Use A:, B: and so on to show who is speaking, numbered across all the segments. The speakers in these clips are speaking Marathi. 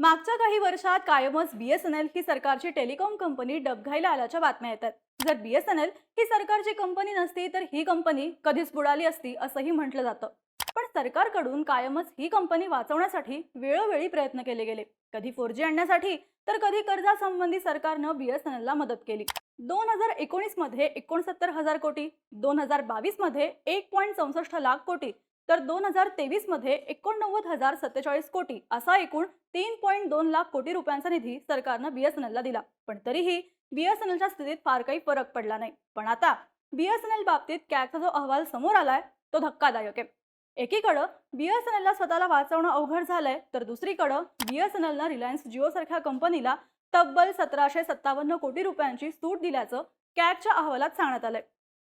A: मागच्या काही वर्षात कायमच बीएसएनएल ही सरकारची टेलिकॉम कंपनी डबघाईला आल्याच्या बातम्या येतात. जर बीएसएनएल ही सरकारची कंपनी नसती तर ही कंपनी कधीच बुडाली असती असंही म्हटलं जातं. पण सरकारकडून कायमच ही कंपनी वाचवण्यासाठी वेळोवेळी प्रयत्न केले गेले. कधी फोर जी आणण्यासाठी तर कधी कर्जासंबंधी सरकारनं बीएसएनएलला मदत केली. दोन हजार एकोणीसमध्ये एकोणसत्तर हजार कोटी दोन हजार बावीसमध्ये एक पॉईंट चौसष्ट लाख कोटी तर दोन हजार तेवीसमध्ये एकोणनव्वद हजार सत्तेचाळीस कोटी असा एकूण तीन पॉईंट दोन लाख कोटी रुपयांचा निधी सरकारनं बीएसएनएल ला दिला. पण तरीही बीएसएनएलच्या स्थितीत फार काही फरक पडला नाही. पण आता बीएसएनएल बाबतीत कॅगचा जो अहवाल समोर आलाय तो धक्कादायक आहे. एकीकडं बीएसएनएलला स्वतःला वाचवणं अवघड झालंय तर दुसरीकडं बीएसएनएलनं रिलायन्स जिओ सारख्या कंपनीला तब्बल सतराशे सत्तावन्न कोटी रुपयांची सूट दिल्याचं कॅगच्या अहवालात सांगण्यात आलंय.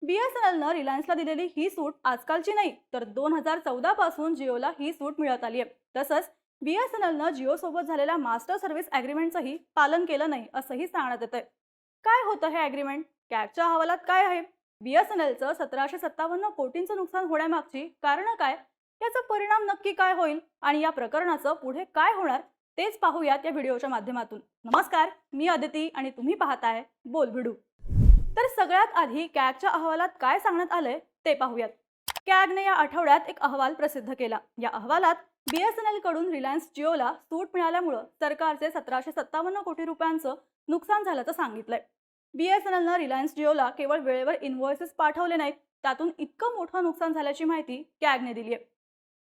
A: बीएसएनएलनं रिलायन्सला दिलेली ही सूट आजकालची नाही तर दोन हजार चौदा पासून जिओला ही सूट मिळत आली आहे तसंच बीएसएनएलनं जिओ सोबत झालेल्या मास्टर सर्व्हिस अग्रीमेंटचंही पालन केलं नाही असंही सांगण्यात येतंय. काय होतं हे अग्रीमेंट? कॅगच्या अहवालात काय आहे? बीएसएनएलचं सतराशे सत्तावन्न कोटींचं नुकसान होण्यामागची कारणं काय? याचा परिणाम नक्की काय होईल? आणि या प्रकरणाचं पुढे काय होणार? तेच पाहूयात या व्हिडिओच्या माध्यमातून. नमस्कार मी अदिती आणि तुम्ही पाहताय बोल भिडू तर सगळ्यात आधी कॅगच्या अहवालात काय सांगण्यात आलंय ते पाहूयात. कॅगने या आठवड्यात एक अहवाल प्रसिद्ध केला. या अहवालात बीएसएनएलकडून रिलायन्स जिओला सूट मिळाल्यामुळं सरकारचे सतराशे सत्तावन्न कोटी रुपयांचं नुकसान झाल्याचं सांगितलंय. बीएसएनएलनं रिलायन्स जिओला केवळ वेळेवर इन्व्हॉइसेस पाठवले नाहीत त्यातून इतकं मोठं नुकसान झाल्याची माहिती कॅगने दिली आहे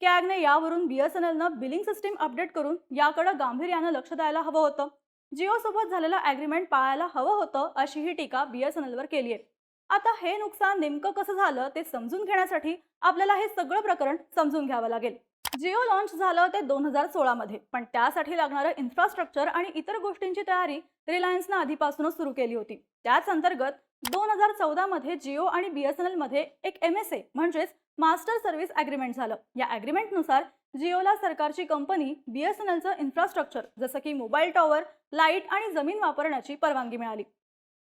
A: कॅगने यावरून बीएसएनएलनं बिलिंग सिस्टीम अपडेट करून याकडं गांभीर्यानं लक्ष द्यायला हवं होतं. जिओ सोबत झालेलं अग्रीमेंट पाळायला हवं होतं अशी ही टीका बीएसएनएलवर केली आहे आता हे नुकसान नेमकं कसं झालं ते समजून घेण्यासाठी आपल्याला हे सगळं प्रकरण समजून घ्यावं लागेल. जिओ लॉन्च झालं ते दोन हजार सोळामध्ये पण त्यासाठी लागणारं इन्फ्रास्ट्रक्चर आणि इतर गोष्टींची तयारी रिलायन्सनं आधीपासूनच सुरू केली होती. त्याच अंतर्गत दोन हजार चौदामध्ये जिओ आणि बीएसएनएलमध्ये एक एम एस ए म्हणजेच मास्टर सर्व्हिस अग्रीमेंट झालं. या अग्रीमेंटनुसार जिओला सरकारची कंपनी बीएसएनएलचं इन्फ्रास्ट्रक्चर जसं की मोबाईल टॉवर लाइट आणि जमीन वापरण्याची परवानगी मिळाली.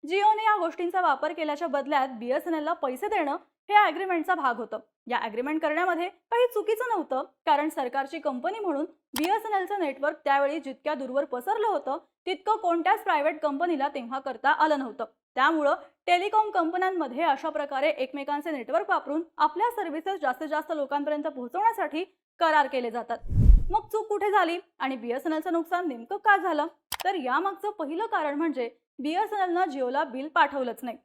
A: जिओने या गोष्टींचा वापर केल्याच्या बदल्यात बीएसएनएलला पैसे देणं हे अग्रीमेंटचा भाग होतं. या अग्रीमेंट करण्यामध्ये काही चुकीचं नव्हतं कारण सरकारची कंपनी म्हणून बीएसएनएलचं नेटवर्क त्यावेळी जितक्या दूरवर पसरलं होतं तितकं कोणत्याच प्रायव्हेट कंपनीला तेव्हा करता आलं नव्हतं. त्यामुळं टेलिकॉम कंपन्यांमध्ये अशा प्रकारे एकमेकांचे नेटवर्क वापरून आपल्या सर्व्हिसेस जास्तीत जास्त लोकांपर्यंत पोहोचवण्यासाठी करार केले जातात. मग चूक कुठे झाली आणि बीएसएनएलचं नुकसान नेमकं का झालं? तर यामागचं पहिलं कारण म्हणजे बीएसएनएलनं जिओला बिल पाठवलंच नाही.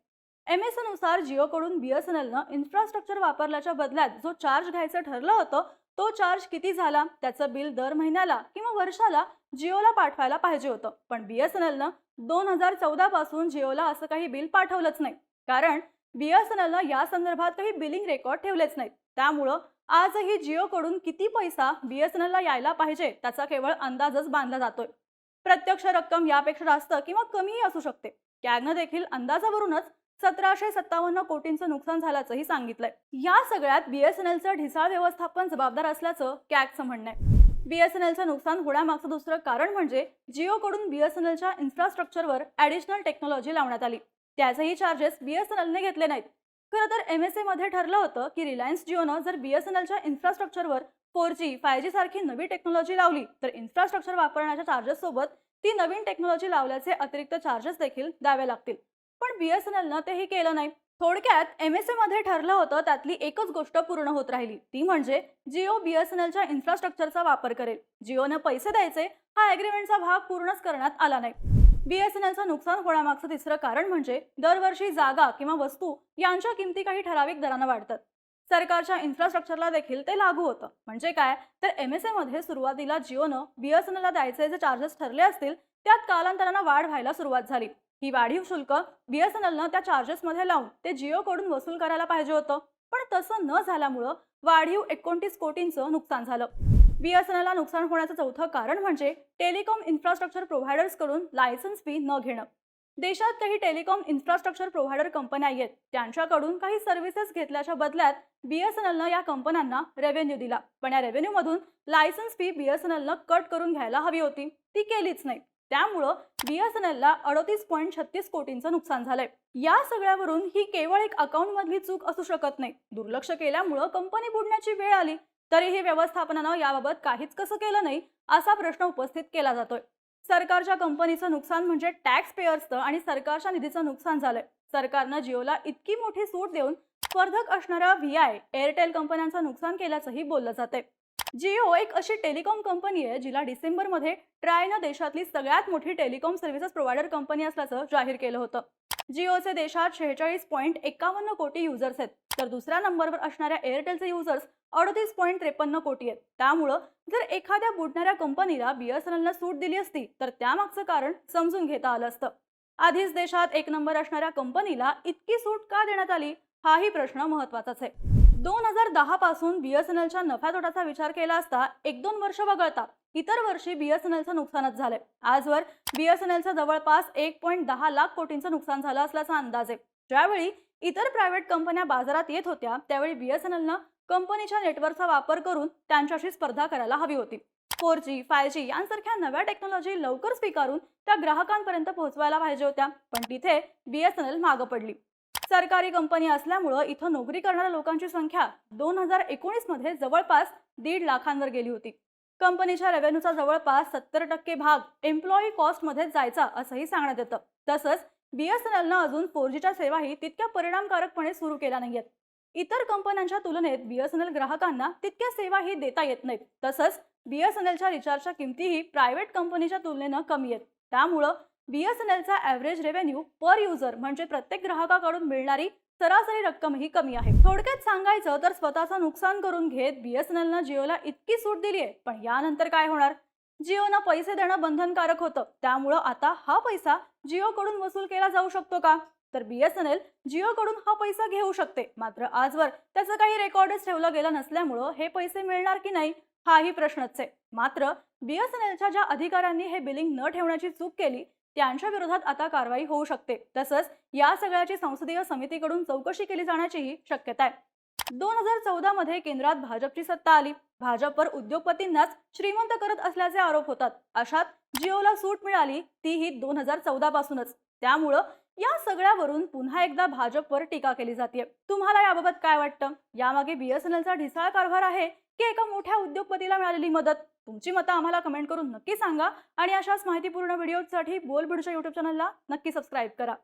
A: एम एसनुसार जिओकडून बीएसएनएलनं इन्फ्रास्ट्रक्चर वापरल्याच्या बदल्यात जो चार्ज घ्यायचं ठरलं होतं तो चार्ज किती झाला? त्याचं बिल दर महिन्याला किंवा वर्षाला जिओला पाठवायला पाहिजे होतं. पण बीएसएनएलनं दोन हजार चौदा पासून जिओला असं काही बिल पाठवलंच नाही. कारण बीएसएनएलनं या संदर्भात काही बिलिंग रेकॉर्ड ठेवलेच नाहीत. त्यामुळं आजही जिओकडून किती पैसा बीएसएनएलला यायला पाहिजे त्याचा केवळ अंदाजच बांधला जातोय. प्रत्यक्ष रक्कम यापेक्षा जास्त किंवा कमीही असू शकते. कॅगनं देखील अंदाजावरूनच सतराशे सत्तावन्न कोटींचं नुकसान झाल्याचंही सांगितलंय. या सगळ्यात बीएसएनएलचं ढिसाळ व्यवस्थापन जबाबदार असल्याचं कॅगचं म्हणणं आहे. बीएसएनएलचं नुकसान होण्यामागचं दुसरं कारण म्हणजे जिओकडून बीएसएनएलच्या इन्फ्रास्ट्रक्चरवर ॲडिशनल टेक्नॉलॉजी लावण्यात आली. त्याचेही चार्जेस बीएसएनएलने घेतले नाहीत. खरं तर एम एसमध्ये ठरलं होतं की रिलायन्स जिओनं जर बीएसएनएलच्या इन्फ्रास्ट्रक्चरवर फोर जी फाय जी सारखी नवी टेक्नॉलॉजी लावली तर इन्फ्रास्ट्रक्चर वापरण्याच्या चार्जेस सोबत ती नवीन टेक्नॉलॉजी लावल्याचे अतिरिक्त चार्जेस देखील द्यावे लागतील. पण बीएसएनएलनं तेही केलं नाही. थोडक्यात एम एस एमध्ये ठरलं होतं त्यातली एकच गोष्ट पूर्ण होत राहिली. ती म्हणजे जिओ बीएसएनएलच्या इन्फ्रास्ट्रक्चरचा वापर करेल. जिओनं पैसे द्यायचे हा अग्रीमेंटचा भाग पूर्णच करण्यात आला नाही. बीएसएनएलचं नुकसान होण्यामागचं तिसरं कारण म्हणजे दरवर्षी जागा किंवा वस्तू यांच्या किमती काही ठराविक दरानं वाढतात. सरकारच्या इन्फ्रास्ट्रक्चरला देखील ते लागू होतं. म्हणजे काय? तर एम एस एमध्ये सुरुवातीला जिओनं बीएसएनएलला द्यायचे जे चार्जेस ठरले असतील त्यात कालांतरानं वाढ व्हायला सुरुवात झाली. ही वाढीव शुल्क बीएसएनएलनं त्या चार्जेसमध्ये लावून ते जिओकडून वसूल करायला पाहिजे होतं. पण तसं न झाल्यामुळं वाढीव एकोणतीस कोटींचं नुकसान झालं. बीएसएनएलला नुकसान होण्याचं चौथं कारण म्हणजे टेलिकॉम इन्फ्रास्ट्रक्चर प्रोव्हायडर्सकडून लायसन्स फी न घेणं. देशात काही टेलिकॉम इन्फ्रास्ट्रक्चर प्रोव्हायडर कंपन्या आहेत. त्यांच्याकडून काही सर्व्हिसेस घेतल्याच्या बदल्यात बीएसएनएलनं या कंपन्यांना रेव्हेन्यू दिला. पण या रेव्हेन्यूमधून लायसन्स फी बीएसएनएलनं कट करून घ्यायला हवी होती. ती केलीच नाही. त्यामुळं बीएसएनएलला अडतीस पॉईंट छत्तीस कोटींचं नुकसान झालंय. या सगळ्यावरून ही केवळ एक अकाउंट मधली चूक असू शकत नाही. दुर्लक्ष केल्यामुळं कंपनी बुडण्याची वेळ आली तरीही व्यवस्थापनानं याबाबत काहीच कसं केलं नाही असा प्रश्न उपस्थित केला जातोय. सरकारच्या कंपनीचं नुकसान म्हणजे टॅक्स पेअर्सचं आणि सरकारच्या निधीचं नुकसान झालंय. सरकारनं जिओला इतकी मोठी सूट देऊन स्पर्धक असणाऱ्या व्ही आय एअरटेल कंपन्यांचं नुकसान केल्याचंही बोललं जाते जिओ एक अशी टेलिकॉम कंपनी आहे जिला डिसेंबरमध्ये ट्रायनं देशातली सगळ्यात मोठी टेलिकॉम सर्व्हिसेस प्रोव्हायडर कंपनी असल्याचं जाहीर केलं होतं. जिओचे देशात शेहेचाळीस पॉईंट एकावन्न कोटी युजर्स आहेत. तर दुसऱ्या नंबरवर असणाऱ्या एअरटेलचे युजर्स अडतीस पॉईंट त्रेपन्न कोटी आहेत. त्यामुळं जर एखाद्या बुडणाऱ्या कंपनीला बीएसएनएलनं सूट दिली असती तर त्यामागचं कारण समजून घेता आलं असतं. आधीच देशात एक नंबर असणाऱ्या कंपनीला इतकी सूट का देण्यात आली हाही प्रश्न महत्वाचाच आहे. दोन हजार दहा पासून बीएसएनएलच्या नफ्या तोटाचा विचार केला असता एक दोन वर्ष वगळता इतर वर्षी बीएसएनएलचं नुकसानच झालंय. आजवर बीएसएनएलचं जवळपास एक पॉईंट दहा लाख कोटींचं नुकसान झालं असल्याचा अंदाज. आहे ज्यावेळी इतर प्रायव्हेट कंपन्या बाजारात येत होत्या त्यावेळी बीएसएनएलनं कंपनीच्या नेटवर्कचा वापर करून त्यांच्याशी स्पर्धा करायला हवी होती. फोर जी फाय जी यांसारख्या नव्या टेक्नॉलॉजी लवकर स्वीकारून त्या ग्राहकांपर्यंत पोहोचवायला पाहिजे होत्या पण तिथे बीएसएनएल मागं पडली. सरकारी कंपनी असल्यामुळं इथं नोकरी करणाऱ्या लोकांची संख्या दोन हजार एकोणीसमध्ये जवळपास दीड लाखांवर गेली होती. कंपनीच्या रेव्हेन्यूचा जवळपास सत्तर टक्के भाग एम्प्लॉई कॉस्टमध्ये जायचा असंही सांगण्यात येतं. तसंच बीएसएनएलनं अजून फोर जीच्या सेवाही तितक्या परिणामकारकपणे सुरू केल्या नाहीयेत. इतर कंपन्यांच्या तुलनेत बीएसएनएल ग्राहकांना तितक्या सेवाही देता येत नाहीत. तसंच बीएसएनएलच्या रिचार्जच्या किमतीही प्रायव्हेट कंपनीच्या तुलनेनं कमी आहेत. त्यामुळं बीएसएनएलचा ॲव्हरेज रेव्हेन्यू पर युजर म्हणजे प्रत्येक ग्राहकाकडून मिळणारी सरासरी रक्कम ही कमी आहे. थोडक्यात सांगायचं तर स्वतःचं नुकसान करून घेत बीएसएनएलनं जिओला इतकी सूट दिली आहे. पण यानंतर काय होणार? जिओनं पैसे देणं बंधनकारक होतं. त्यामुळं आता हा पैसा जिओकडून वसूल केला जाऊ शकतो का? तर बीएसएनएल जिओकडून हा पैसा घेऊ शकते. मात्र आजवर त्याचं काही रेकॉर्डच ठेवलं गेलं नसल्यामुळं हे पैसे मिळणार की नाही हाही प्रश्नच आहे. मात्र बीएसएनएलच्या ज्या अधिकाऱ्यांनी हे बिलिंग न ठेवण्याची चूक केली त्यांच्या विरोधात आता कारवाई होऊ शकते. तसंच या सगळ्याची संसदीय समितीकडून चौकशी केली जाण्याचीही शक्यता आहे. दोन हजार चौदा मध्ये केंद्रात भाजपची सत्ता आली. भाजपवर उद्योगपतींनाच श्रीमंत करत असल्याचे आरोप होतात. अशात जिओला सूट मिळाली तीही दोन हजार चौदा पासूनच. त्यामुळं या सगळ्यावरून पुन्हा एकदा भाजपवर टीका केली जाते तुम्हाला याबाबत काय वाटतं? यामागे बीएसएनएलचा ढिसाळ कारभार आहे की एका मोठ्या उद्योगपतीला मिळालेली मदत? तुमची मतं आम्हाला कमेंट करून नक्की सांगा आणि अशाच माहितीपूर्ण व्हिडिओसाठी बोलबुडच्या युट्यूब चॅनलला नक्की सबस्क्राईब करा.